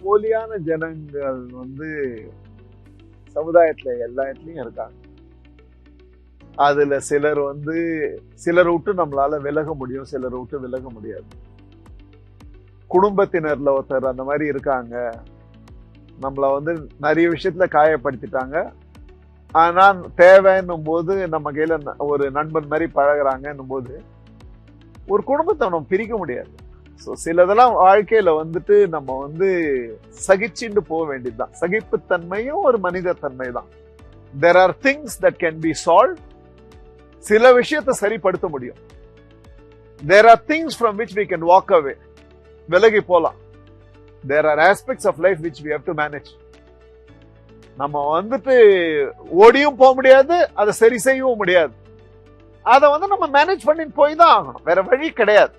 போலியான ஜனங்கள் வந்து சமுதாயத்துல எல்லா இடத்துலையும் இருக்காங்க. அதுல சிலர் வந்து சிலரை விட்டு நம்மளால விலக முடியும் சிலரை விட்டு விலக முடியாது. குடும்பத்தினர்ல ஒருத்தர் அந்த மாதிரி இருக்காங்க. நம்மள வந்து நிறைய விஷயத்துல காயப்படுத்திட்டாங்க. ஆனா தேவைன்னும் போது நம்ம கையில ந- ஒரு நண்பன் மாதிரி பழகிறாங்கன்னும் போது ஒரு குடும்பத்தை நம்ம பிரிக்க முடியாது. ஸோ சிலதெல்லாம் வாழ்க்கையில வந்துட்டு நம்ம வந்து சகிச்சுட்டு போக வேண்டியதுதான். சகிப்புத்தன்மையும் ஒரு மனித தன்மை தான் there are things that can be solve சில விஷயத்தை சரிப்படுத்த முடியும். There are things from which we can walk away விலகி போலாம். There are aspects of life which we have to manage நம்ம வந்துட்டு ஓடியும் போக முடியாது அதை சரி செய்யவும் முடியாது. அதை வந்து நம்ம மேனேஜ் பண்ணி போய் தான் ஆகணும். வேற வழி கிடையாது.